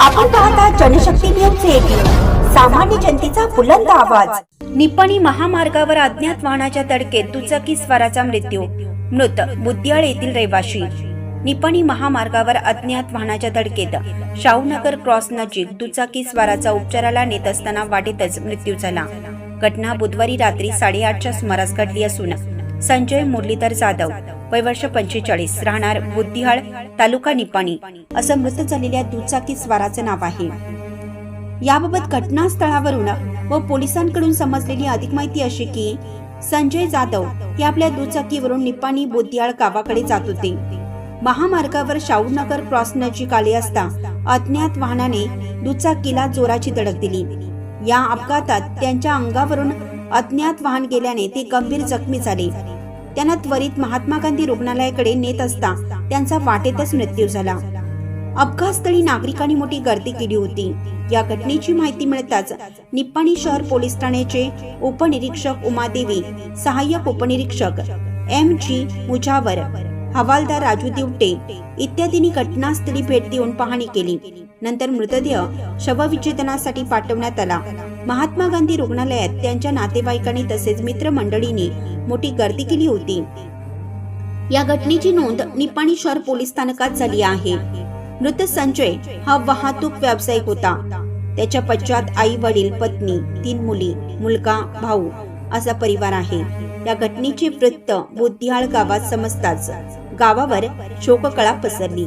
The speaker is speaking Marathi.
आपण पाहता जनशक्ती न्यूज एटीन सामान्य जनतेचा बुलंद आवाज. निपाणी महामार्गावर अज्ञात वाहनाच्या तडकेत दुचाकी स्वाराचा मृत्यू. मृत बुद्धियाळ येथील रहिवाशी. निपाणी महामार्गावर अज्ञात वाहनाच्या धडकेत शाहूनगर क्रॉस नजीक दुचाकी स्वाराचा उपचाराला नेत असताना वाटेतच मृत्यू झाला. घटना बुधवारी रात्री साडेआठच्या सुमारास घडली असून संजय मुरलीधर जाधव वय वर्ष पंचेचाळीस राहणार बुद्धिहाळ तालुका निपाणी. असं मृत झालेल्या दुचाकी स्वाराचं नाव आहे. याबाबत घटनास्थळावरून व पोलिसांकडून समजलेली अधिक माहिती अशी की संजय जाधव हे आपल्या दुचाकीवरून निपाणी बोद्याळ गावाकडे जात होते. महामार्गावर शाहूनगर क्रॉस नजीक आले असता अज्ञात वाहनाने दुचाकीला जोराची धडक दिली. या अपघातात त्यांच्या अंगावरून अज्ञात वाहन गेल्याने ते गंभीर जखमी झाले. त्यांना त्वरित महात्मा गांधी रुग्णालयाकडे नेत असता त्यांचा वाटेतच मृत्यू झाला. अपघातस्थळी नागरिकांनी मोठी गर्दी केली होती. या घटनेची माहिती मिळताच निप्पाणी शहर पोलीस ठाण्याचे उपनिरीक्षक उमादेवी सहाय्यक उपनिरीक्षक एम जी मुजावर हवालदार राजू दिवटे इत्यादींनी घटनास्थळी भेट देऊन पाहणी केली. नंतर मृतदेह शवविच्छेदनासाठी पाठवण्यात आला. महात्मा गांधी रुग्णालयात त्यांच्या नातेवाईकांनी तसेच मित्रमंडळींनी मोठी गर्दी केली होती. या घटनेची नोंद निपाणी शहर पोलीस स्थानकात झाली आहे. मृत संजय हा वाहतूक व्यावसायिक होता. त्याच्या पश्चात आई वडील पत्नी तीन मुली मुलगा भाऊ असा परिवार आहे. या घटनेचे वृत्त बुद्धिहाळ गावात समजताच गावावर शोककळा पसरली.